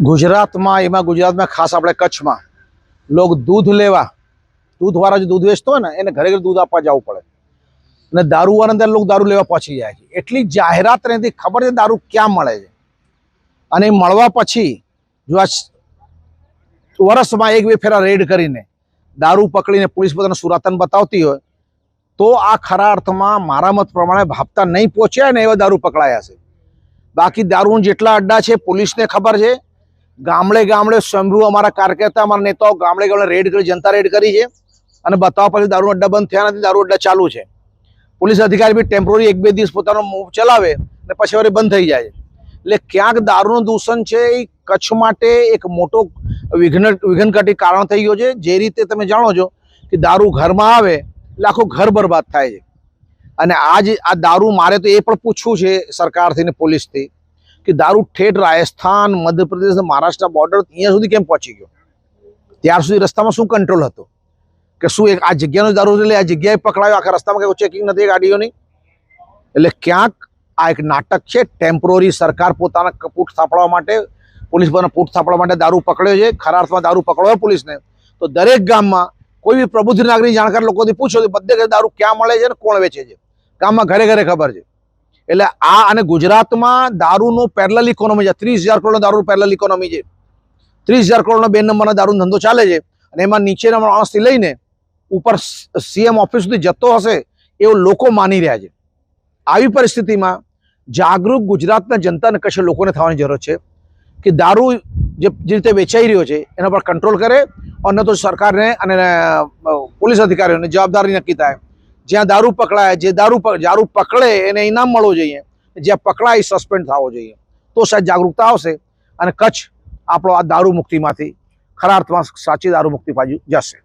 ગુજરાતમાં, એમાં ગુજરાતમાં ખાસ આપણે કચ્છમાં, લોક દૂધ લેવા દૂધવાળા જે દૂધ વેચતો હોય ને, એને ઘરે ઘરે દૂધ આપવા જવું પડે. અને દારૂવાળા અંદર લોકો દારૂ લેવા પહોંચી જાય છે. એટલી જાહેરાત નથી ખબર છે દારૂ ક્યાં મળે છે. અને મળવા પછી, જો આ વર્ષમાં એક બે ફેરા રેડ કરીને, દારૂ પકડીને પોલીસ પોતાનું સુરાતન બતાવતી હોય, તો આ ખરા અર્થમાં મારા મત પ્રમાણે ભાપતા નહીં પહોંચ્યા ને એવા દારૂ પકડાયા છે. બાકી દારૂ જેટલા અડ્ડા છે, પોલીસને ખબર છે ગામડે ગામડે સ્વયંભૂ અમારા કાર્યકર્તા અમારા નેતાઓ ગામડે ગામડે રેડ કરી, જનતા રેડ કરી છે. અને બતાવવા પછી દારૂ અડ્ડા બંધ થયા નથી દારૂ અડ્ડા ચાલુ છે. પોલીસ અધિકારી બી ટેમ્પરરી એક બે દિવસ પોતાનો મૂવ ચલાવે અને પછી વળી બંધ થઈ જાય એટલે ક્યાંક દારૂનું દૂષણ છે એ કચ્છ માટે એક મોટો વિઘ્ન વિઘ્નકટી કારણ થઈ ગયો છે. જે રીતે તમે જાણો છો કે દારૂ ઘરમાં આવે, એટલે આખું ઘર બરબાદ થાય છે. અને આજ આ દારૂ મારે તો એ પણ પૂછવું છે સરકારથી ને પોલીસથી. કે દારૂ ઠેઠ રાજસ્થાન, મધ્યપ્રદેશ અને મહારાષ્ટ્ર બોર્ડર અહીંયા સુધી કેમ પહોંચી ગયો? ત્યાર સુધી રસ્તામાં શું કંટ્રોલ હતો? કે શું એક આ જગ્યાનો દારૂ એટલે આ જગ્યાએ પકડાયો? આખા રસ્તામાં કઈ ચેકિંગ નથી ગાડીઓની એટલે ક્યાંક આ એક નાટક છે ટેમ્પરરી સરકાર પોતાના કપૂટ થાપડવા માટે, પોલીસ પોતાના પૂટ થાપડવા માટે દારૂ પકડ્યો છે. ખરા અર્થમાં દારૂ પકડ્યો પોલીસને. તો દરેક ગામમાં કોઈ બી પ્રબુદ્ધ નાગરિક જાણકાર લોકોથી પૂછો તો બધે દારૂ ક્યાં મળે છે ને કોણ વેચે છે? ગામમાં ઘરે ઘરે ખબર છે. એટલે આ અને ગુજરાતમાં દારૂનું પેરેલલ ઇકોનોમી છે. ત્રીસ હજાર કરોડનો દારૂ પેરેલલ ઇકોનોમી છે. ત્રીસ હજાર કરોડનો બે નંબરનો દારૂનો ધંધો ચાલે છે. અને એમાં નીચેના માણસથી લઈને ઉપર સીએમ ઓફિસ સુધી જતો હશે એવું લોકો માની રહ્યા છે. આવી પરિસ્થિતિમાં જાગૃત ગુજરાતના જનતાને કશે લોકોને થવાની જરૂર છે કે દારૂ જે રીતે વેચાઈ રહ્યો છે એના પર કંટ્રોલ કરે અને તો સરકારને અને પોલીસ અધિકારીઓને જવાબદારી નક્કી થાય. જ્યાં દારૂ પકડાય, જે દારૂ દારૂ પકડે, એને ઇનામ મળવું જોઈએ. જ્યાં પકડાય સસ્પેન્ડ થવો જોઈએ. તો સાહેબ જાગૃતતા આવશે અને કચ્છ આપણો આ દારૂ મુક્તિમાંથી ખરા અર્થમાં સાચી દારૂ મુક્તિ બાજુ જશે.